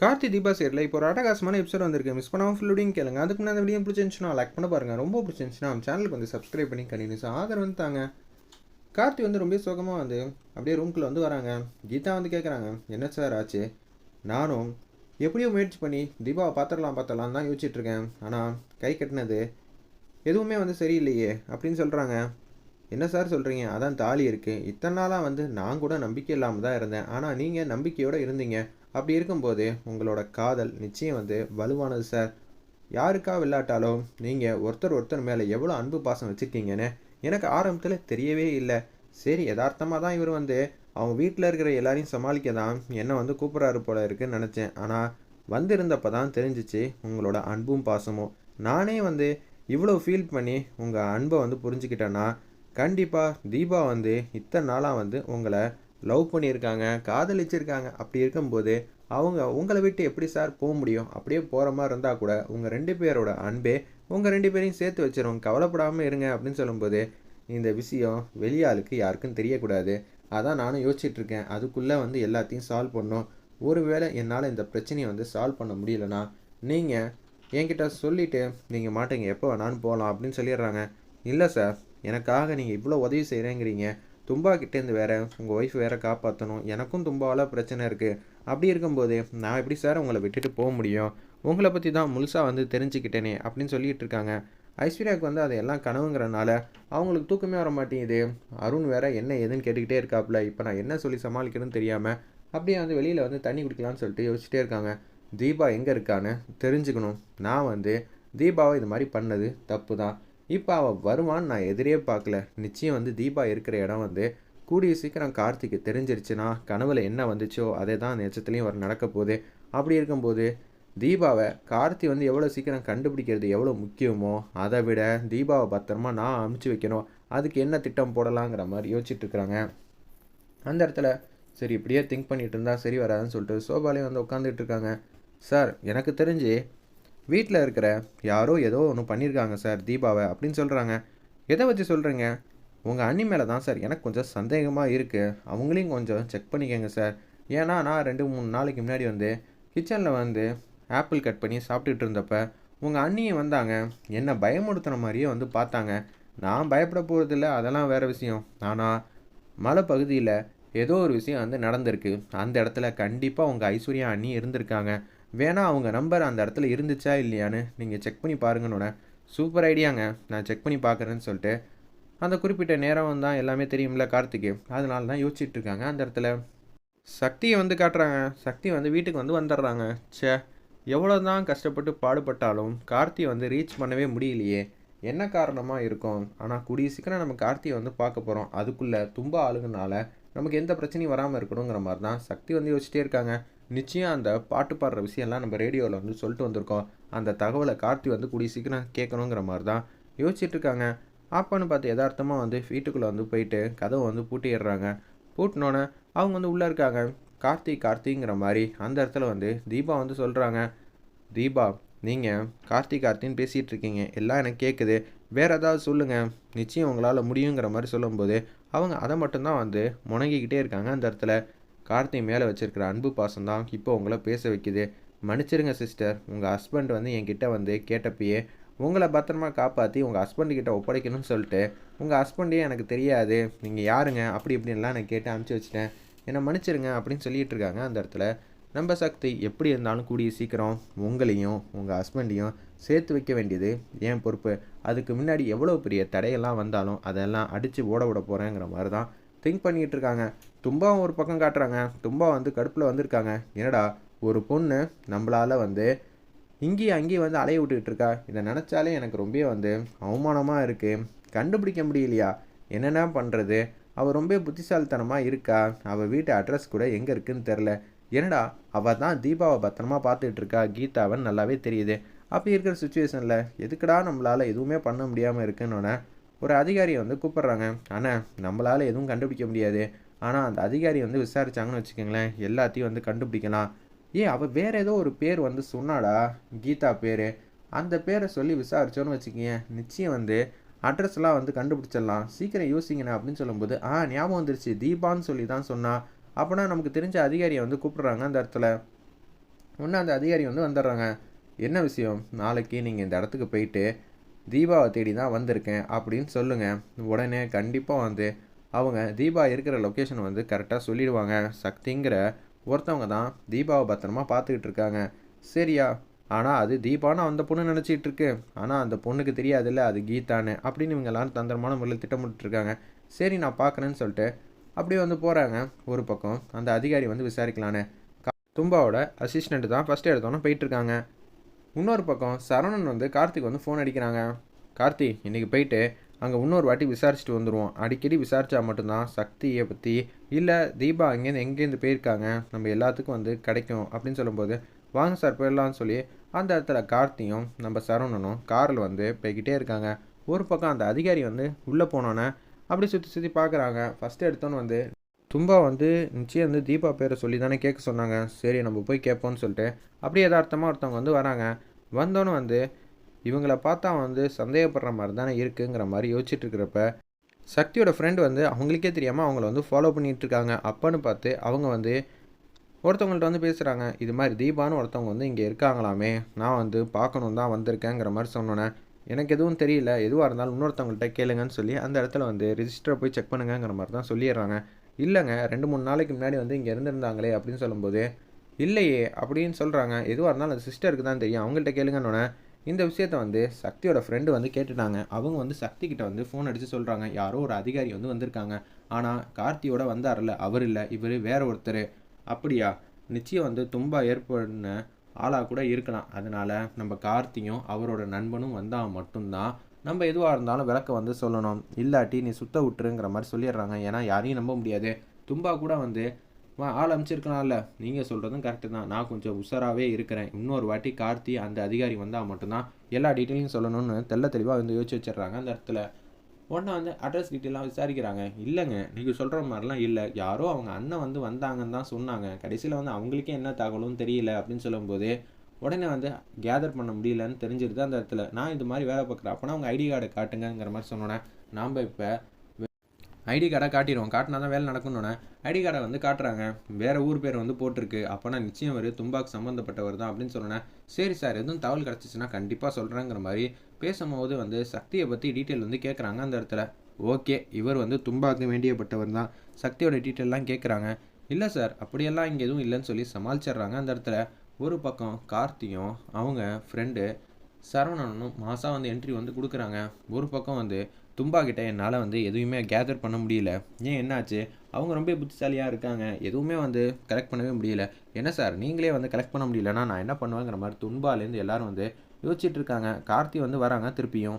கார்த்தி தீபா சேரில் இப்போ ஒரு அட்டகாசமான எபிசோட் வந்திருக்கு. மிஸ் பண்ணாமல் ஃபுல்லுடையும் கேளுங்க. அதுக்கு முன்னாடி வீடியோ பிடிச்சிருந்துச்சுன்னா லைக் பண்ண பாருங்கள் ரொம்ப பிடிச்சிருந்துச்சுன்னா நம்ம சேனலுக்கு வந்து சப்ஸ்கிரைப் பண்ணி கண்டினியூஸாக ஆதரவு வந்து தாங்க. கார்த்தி வந்து ரொம்ப சோகமாக வந்து அப்படியே ரூம்குள்ளே வந்து வராங்க. கீதா வந்து கேட்குறாங்க என்ன சார் ஆச்சு? நானும் எப்படியோ முயற்சி பண்ணி தீபாவை பார்த்துடலாம் பார்த்துடலாம் தான் யோசிச்சுட்ருக்கேன் ஆனால் கை கட்டினது எதுவுமே வந்து சரியில்லையே அப்படின்னு சொல்கிறாங்க என்ன சார் சொல்கிறீங்க அதான் தாலி இருக்குது இத்தனை நாளாக வந்து நான் கூட நம்பிக்கை இல்லாமல் தான் இருந்தேன். ஆனால் நீங்கள் நம்பிக்கையோடு இருந்தீங்க. அப்படி இருக்கும்போது உங்களோட காதல் நிச்சயம் வந்து வலுவானது சார். யாருக்கா விளையாட்டாலும் நீங்கள் ஒருத்தர் ஒருத்தர் மேலே எவ்வளோ அன்பு பாசம் வச்சுருக்கீங்கன்னு எனக்கு ஆரம்பத்தில் தெரியவே இல்லை. சரி யதார்த்தமாக தான் இவர் வந்து அவங்க வீட்டில் இருக்கிற எல்லாரையும் சமாளிக்க தான் என்னை வந்து கூப்பிட்றாரு போல இருக்குன்னு நினச்சேன். ஆனால் வந்திருந்தப்போ தான் தெரிஞ்சிச்சு உங்களோட அன்பும் பாசமும். நானே வந்து இவ்வளோ ஃபீல் பண்ணி உங்கள் அன்பை வந்து புரிஞ்சுக்கிட்டேன்னா கண்டிப்பாக தீபா வந்து இத்தனை நாளாக வந்து உங்களை லவ் பண்ணியிருக்காங்க காதலிச்சிருக்காங்க. அப்படி இருக்கும்போது அவங்க உங்களை விட்டு எப்படி சார் போக முடியும்? அப்படியே போகிற மாதிரி இருந்தால் கூட உங்கள் ரெண்டு பேரோட அன்பே உங்கள் ரெண்டு பேரையும் சேர்த்து வச்சிடும் கவலைப்படாமல் இருங்க அப்படின்னு சொல்லும்போது இந்த விஷயம் வெளியாளுக்கு யாருக்கும் தெரியக்கூடாது. அதான் நானும் யோசிச்சிட்டுருக்கேன் அதுக்குள்ளே வந்து எல்லாத்தையும் சால்வ் பண்ணோம் ஒருவேளை என்னால் இந்த பிரச்சனையை வந்து சால்வ் பண்ண முடியலனா நீங்கள் என்கிட்ட சொல்லிவிட்டு நீங்கள் மாட்டீங்க. எப்போ வேணாலும் போகலாம் அப்படின்னு சொல்லிடுறாங்க. இல்லை சார் எனக்காக நீங்கள் இவ்வளோ உதவி செய்கிறேங்கிறீங்க தும்பா கிட்டேருந்து வேற உங்கள் ஒய்ஃப் வேறு காப்பாற்றணும் எனக்கும் தும்பாவில் பிரச்சனை இருக்குது அப்படி இருக்கும்போது நான் எப்படி சார் உங்களை விட்டுட்டு போக முடியும்? உங்களை பற்றி தான் முழுசாக வந்து தெரிஞ்சுக்கிட்டேனே அப்படின்னு சொல்லிகிட்டு இருக்காங்க. ஐஸ்வர்யாவுக்கு வந்து அது எல்லாம் கனவுங்கிறனால அவங்களுக்கு தூக்கமே வர மாட்டேங்குது. அருண் வேற என்ன ஏதுன்னு கேட்டுக்கிட்டே இருக்காப்புல. இப்போ நான் என்ன சொல்லி சமாளிக்கிறதுன்னு தெரியாமல் அப்படியே வந்து வெளியில் வந்து தண்ணி குடிக்கலாம்னு சொல்லிட்டு யோசிச்சுட்டே இருக்காங்க. தீபா எங்கே இருக்கான்னு தெரிஞ்சுக்கணும். நான் வந்து தீபாவை இது மாதிரி பண்ணது தப்பு தான் இப்போ அவள் வருவான்னு நான் எதிரே பார்க்கல. நிச்சயம் வந்து தீபா இருக்கிற இடம் வந்து கூடிய சீக்கிரம் கார்த்திக்கு தெரிஞ்சிருச்சுன்னா கனவுல என்ன வந்துச்சோ அதே தான் நிஜத்துலேயும் வர நடக்க போகுது. அப்படி இருக்கும்போது தீபாவை கார்த்தி வந்து எவ்வளோ சீக்கிரம் கண்டுபிடிக்கிறது எவ்வளோ முக்கியமோ அதை விட தீபாவை பத்திரமா நான் அமுச்சு வைக்கணும். அதுக்கு என்ன திட்டம் போடலாங்கிற மாதிரி யோசிச்சுட்டு இருக்கிறாங்க. அந்த இடத்துல சரி இப்படியே திங்க் பண்ணிட்டு இருந்தா சரி வராதுன்னு சொல்லிட்டு சோபாலே வந்து உட்காந்துட்டு இருக்காங்க. சார் எனக்கு தெரிஞ்சு வீட்டில் இருக்கிற யாரோ ஏதோ ஒன்று பண்ணியிருக்காங்க சார் தீபாவை அப்படின்னு சொல்கிறாங்க எதை வச்சு சொல்கிறீங்க உங்கள் அண்ணி மேலே தான் சார் எனக்கு கொஞ்சம் சந்தேகமாக இருக்குது அவங்களையும் கொஞ்சம் செக் பண்ணிக்கோங்க சார். ஏன்னா நான் ரெண்டு மூணு நாளைக்கு முன்னாடி வந்து கிச்சனில் வந்து ஆப்பிள் கட் பண்ணி சாப்பிட்டுட்டு இருந்தப்ப உங்கள் அண்ணியை வந்தாங்க. என்னை பயமுடுத்துன மாதிரியே வந்து பார்த்தாங்க. நான் பயப்பட போகிறதில்ல அதெல்லாம் வேறு விஷயம். ஆனால் மலை பகுதியில் ஏதோ ஒரு விஷயம் வந்து நடந்திருக்கு. அந்த இடத்துல கண்டிப்பாக உங்கள் ஐஸ்வர்யா அண்ணி இருந்திருக்காங்க. வேணால் அவங்க நம்பர் அந்த இடத்துல இருந்துச்சா இல்லையான்னு நீங்கள் செக் பண்ணி பாருங்கன்னு சூப்பர் ஐடியாங்க நான் செக் பண்ணி பார்க்குறேன்னு சொல்லிட்டு அந்த குறிப்பிட்ட நேரம் தான் எல்லாமே தெரியும்ல கார்த்திக்கு. அதனால தான் யோசிச்சுட்டு இருக்காங்க அந்த இடத்துல. சக்தியை வந்து காட்டுறாங்க. சக்தி வந்து வீட்டுக்கு வந்து வந்துடுறாங்க. சே எவ்வளோ தான் கஷ்டப்பட்டு பாடுபட்டாலும் கார்த்தி வந்து ரீச் பண்ணவே முடியலையே. என்ன காரணமாக இருக்கும்? ஆனால் கூடிய சீக்கிரம் நம்ம கார்த்தியை வந்து பார்க்க போகிறோம் அதுக்குள்ளே தும்ப ஆளுங்கனால நமக்கு எந்த பிரச்சனையும் வராமல் இருக்கணுங்கிற மாதிரி தான் சக்தி வந்து யோசிச்சிட்டே இருக்காங்க. நிச்சயம் அந்த பாட்டு பாடுற விஷயம்லாம் நம்ம ரேடியோவில் வந்து சொல்லிட்டு வந்திருக்கோம். அந்த தகவலை கார்த்தி வந்து கூடிய சீக்கிரம் கேட்கணுங்கிற மாதிரி தான் யோசிச்சுட்டு இருக்காங்க. அப்பன்னு பார்த்து யதார்த்தமாக வந்து வீட்டுக்குள்ளே வந்து போயிட்டு கதவை வந்து பூட்டிடுறாங்க. பூட்டினோன்னே அவங்க வந்து உள்ளே இருக்காங்க. கார்த்தி கார்த்திங்கிற மாதிரி அந்த இடத்துல வந்து தீபா வந்து சொல்கிறாங்க தீபா நீங்கள் கார்த்தி கார்த்தின்னு பேசிகிட்டு இருக்கீங்க. எல்லாம் எனக்கு கேட்குது வேறு ஏதாவது சொல்லுங்கள் நிச்சயம் உங்களால் முடியுங்கிற மாதிரி சொல்லும்போது அவங்க அதை மட்டும்தான் வந்து முணங்கிக்கிட்டே இருக்காங்க அந்த இடத்துல. கார்த்தி மேலே வச்சிருக்கிற அன்பு பாசம் தான் இப்போ உங்களை பேச வைக்குது. மன்னிச்சிருங்க சிஸ்டர் உங்கள் ஹஸ்பண்ட் வந்து என்கிட்ட வந்து கேட்டப்பயே உங்களை பத்திரமா காப்பாற்றி உங்கள் ஹஸ்பண்டுக்கிட்ட ஒப்படைக்கணும்னு சொல்லிட்டு உங்கள் ஹஸ்பண்டே எனக்கு தெரியாது. நீங்கள் யாருங்க? அப்படி இப்படின்லாம் நான் கேட்டு அனுப்பிச்சி வச்சிட்டேன். என்னை மன்னிச்சிருங்க அப்படின்னு சொல்லிட்டு இருக்காங்க அந்த இடத்துல. நம்ம சக்தி எப்படி இருந்தாலும் கூடிய சீக்கிரம் உங்களையும் உங்கள் ஹஸ்பண்டையும் சேர்த்து வைக்க வேண்டியது என் பொறுப்பு. அதுக்கு முன்னாடி எவ்வளோ பெரிய தடையெல்லாம் வந்தாலும் அதெல்லாம் அடித்து ஓட விட போகிறேங்கிற மாதிரி தான் திங்க் பண்ணிகிட்டு இருக்காங்க தும்பாவும் ஒரு பக்கம் காட்டுறாங்க. தும்பா வந்து கடுப்பில் வந்திருக்காங்க. என்னடா ஒரு பொண்ணு நம்மளால் வந்து இங்கேயும் அங்கேயும் வந்து அலைய விட்டுக்கிட்டு இருக்கா இதை நினச்சாலே எனக்கு ரொம்ப வந்து அவமானமாக இருக்குது கண்டுபிடிக்க முடியலையா? என்னென்ன பண்ணுறது அவள் ரொம்ப புத்திசாலித்தனமாக இருக்கா? அவள் வீட்டு அட்ரஸ் கூட எங்கே இருக்குன்னு தெரில. என்னடா அவள் தான் தீபாவை பத்திரமா பார்த்துட்டு இருக்கா கீதாவன் நல்லாவே தெரியுது. அப்படி இருக்கிற சுச்சுவேஷனில் எதுக்குடா நம்மளால் எதுவுமே பண்ண முடியாமல் இருக்குன்னொன்னே ஒரு அதிகாரியை வந்து கூப்பிட்றாங்க. ஆனால் நம்மளால் எதுவும் கண்டுபிடிக்க முடியாது. ஆனால் அந்த அதிகாரி வந்து விசாரிச்சாங்கன்னு வச்சுக்கோங்களேன் எல்லாத்தையும் வந்து கண்டுபிடிக்கலாம். ஏ அவள் வேற ஏதோ ஒரு பேர் வந்து சொன்னாடா. கீதா பேர். அந்த பேரை சொல்லி விசாரிச்சோன்னு வச்சுக்கோங்க. நிச்சயம் வந்து அட்ரஸ்லாம் வந்து கண்டுபிடிச்சிடலாம். சீக்கிரம் யோசிங்கண்ணா அப்படின்னு சொல்லும்போது ஆ ஞாபகம் வந்துருச்சு. தீபான்னு சொல்லி தான் சொன்னா. அப்போனா நமக்கு தெரிஞ்ச அதிகாரியை வந்து கூப்பிட்றாங்க அந்த இடத்துல. ஒன்று அந்த அதிகாரி வந்து வந்துடுறாங்க. என்ன விஷயம்? நாளைக்கு நீங்கள் இந்த இடத்துக்கு போயிட்டு தீபாவை தேடி தான் வந்திருக்கேன் அப்படின்னு சொல்லுங்கள் உடனே கண்டிப்பாக வந்து அவங்க தீபா இருக்கிற லொக்கேஷன் வந்து கரெக்டாக சொல்லிடுவாங்க. சக்திங்கிற ஒருத்தவங்க தான் தீபாவை பத்திரமா பார்த்துக்கிட்டு இருக்காங்க. சரியா? ஆனால் அது தீபான்னு அந்த பொண்ணு நினச்சிட்டு இருக்கு. ஆனால் அந்த பொண்ணுக்கு தெரியாதுல்ல அது கீதான்னு அப்படின்னு இவங்க எல்லாரும் தந்திரமான முறையில் திட்டமிட்டுருக்காங்க சரி நான் பார்க்குறேன்னு சொல்லிட்டு அப்படியே வந்து போகிறாங்க ஒரு பக்கம் அந்த அதிகாரி வந்து விசாரிக்கலான்னு. தும்பாவோட அசிஸ்டண்ட் தான் ஃபஸ்ட்டு எடுத்தோன்னே போயிட்டுருக்காங்க இன்னொரு பக்கம் சரவணன் வந்து கார்த்திக் வந்து ஃபோன் அடிக்கிறாங்க. கார்த்தி இன்றைக்கி போயிட்டு அங்கே இன்னொரு வாட்டி விசாரிச்சுட்டு வந்துடுவோம் அடிக்கடி விசாரித்தா மட்டும்தான் சக்தியை பற்றி இல்லை தீபா அங்கேருந்து எங்கேருந்து போயிருக்காங்க. நம்ம எல்லாத்துக்கும் வந்து கிடைக்கும் அப்படின்னு சொல்லும்போது வாங்க சார் போயிடலாம்னு சொல்லி அந்த இடத்துல கார்த்தியும் நம்ம சரவணனும் காரில் வந்து போய்கிட்டே இருக்காங்க. ஒரு பக்கம் அந்த அதிகாரி வந்து உள்ளே போனோன்னே அப்படி சுற்றி சுற்றி பார்க்குறாங்க ஃபஸ்ட்டு எடுத்தோன்னு வந்து தும்பா வந்து நிச்சயம் வந்து தீபா பேரை சொல்லி தானே கேட்க சொன்னாங்க. சரி நம்ம போய் கேட்போம்னு சொல்லிட்டு. அப்படியே யதார்த்தமாக ஒருத்தவங்க வந்து வராங்க. வந்தோன்னே வந்து இவங்கள பார்த்தா வந்து சந்தேகப்படுற மாதிரி தானே இருக்குங்கிற மாதிரி யோசிச்சுட்டு இருக்கிறப்ப சக்தியோட ஃப்ரெண்டு வந்து அவங்களுக்கே தெரியாமல் அவங்கள வந்து ஃபாலோ பண்ணிட்டு இருக்காங்க. அப்பன்னு பார்த்து அவங்க வந்து ஒருத்தவங்கள்ட்ட வந்து பேசுகிறாங்க இது மாதிரி தீபான்னு ஒருத்தவங்க வந்து இங்கே இருக்காங்களாமே. நான் வந்து பார்க்கணும் தான் வந்திருக்கேங்கிற மாதிரி சொன்னோன்னே எனக்கு எதுவும் தெரியல. எதுவாக இருந்தாலும் இன்னொருத்தவங்கள்ட்ட கேளுங்கன்னு சொல்லி அந்த இடத்துல வந்து ரிஜிஸ்டரை போய் செக் பண்ணுங்கங்கிற மாதிரி தான் சொல்லிடுறாங்க. இல்லைங்க ரெண்டு மூணு நாளைக்கு முன்னாடி வந்து இங்கே இருந்திருந்தாங்களே அப்படின்னு சொல்லும்போது இல்லையே அப்படின்னு சொல்கிறாங்க எதுவாக இருந்தாலும் அந்த சிஸ்டருக்கு தான் தெரியும். அவங்கள்ட்ட கேளுங்கன்னொன்னே இந்த விஷயத்த வந்து சக்தியோட ஃப்ரெண்டு வந்து கேட்டுட்டாங்க. அவங்க வந்து சக்தி கிட்ட வந்து ஃபோன் அடித்து சொல்கிறாங்க யாரோ ஒரு அதிகாரி வந்து வந்திருக்காங்க. ஆனால் கார்த்தியோட வந்தார்ல அவர் இல்லை இவர் வேற ஒருத்தர். அப்படியா? நிச்சயம் வந்து தும்பா ஏற்படுன ஆளாக கூட இருக்கலாம். அதனால் நம்ம கார்த்தியும் அவரோட நண்பனும் வந்தால் மட்டும்தான் நம்ம எதுவாக இருந்தாலும் விளக்க வந்து சொல்லணும். இல்லாட்டி நீ சுத்த விட்டுருங்கிற மாதிரி சொல்லிடுறாங்க. ஏன்னா யாரையும் நம்ப முடியாது. தும்பா கூட வந்து ஆள் அமைச்சிருக்கலாம்ல. நீங்கள் சொல்கிறதும் கரெக்டு தான். நான் கொஞ்சம் உஷாராகவே இருக்கிறேன். இன்னொரு வாட்டி கார்த்தி அந்த அதிகாரி வந்தால் மட்டும்தான் எல்லா டீட்டெயிலையும் சொல்லணும்னு தெள்ள தெளிவாக வந்து யோசிச்சு வச்சிடுறாங்க. அந்த இடத்துல உடனே வந்து அட்ரஸ் டீட்டெயிலாக விசாரிக்கிறாங்க. இல்லைங்க. நீங்கள் சொல்கிற மாதிரிலாம் இல்லை. யாரோ அவங்க அண்ணன் வந்து வந்தாங்கன்னு தான் சொன்னாங்க. கடைசியில் வந்து அவங்களுக்கே என்ன தகவலும் தெரியல அப்படின்னு சொல்லும்போது உடனே வந்து கேதர் பண்ண முடியலன்னு தெரிஞ்சிருது அந்த இடத்துல. நான் இது மாதிரி வேலை பார்க்குறேன். அப்போனா அவங்க ஐடி கார்டை காட்டுங்கிற மாதிரி சொன்னோன்னே நாம் இப்போ ஐடி கார்டை காட்டிடுவோம். காட்டினா தான் வேலை நடக்கணுன்னே ஐடி கார்டை வந்து காட்டுறாங்க. வேறு ஊர் பேர் வந்து போட்டிருக்கு. அப்போனா நிச்சயம் அவர் தும்பாக்கு சம்மந்தப்பட்டவர் தான் அப்படின்னு சொன்னேன் சரி சார் எதுவும் தகவல் கிடச்சிச்சின்னா கண்டிப்பாக சொல்கிறேங்கிற மாதிரி பேசும்போது வந்து சக்தியை பற்றி டீட்டெயில் வந்து கேட்குறாங்க அந்த இடத்துல. ஓகே இவர் வந்து தும்பாக்கு வேண்டியப்பட்டவர் தான். சக்தியோட டீட்டெயிலெலாம் கேட்குறாங்க இல்லை சார் அப்படியெல்லாம் இங்கே எதுவும் இல்லைன்னு சொல்லி சமாளிச்சிடுறாங்க அந்த இடத்துல. ஒரு பக்கம் கார்த்தியும் அவங்க ஃப்ரெண்டு சரவணனும் மாதம் வந்து என்ட்ரி வந்து கொடுக்குறாங்க. ஒரு பக்கம் வந்து தும்பா கிட்ட என்னால் வந்து எதுவுமே கேதர் பண்ண முடியல. ஏன் என்னாச்சு? அவங்க ரொம்ப புத்திசாலியாக இருக்காங்க. எதுவுமே வந்து கலெக்ட் பண்ணவே முடியல. என்ன சார் நீங்களே வந்து கலெக்ட் பண்ண முடியலன்னா நான் என்ன பண்ணுவேங்கிற மாதிரி தும்பாலேருந்து எல்லாரும் வந்து யோசிச்சுட்டு இருக்காங்க. கார்த்தி வந்து வராங்க திருப்பியும்.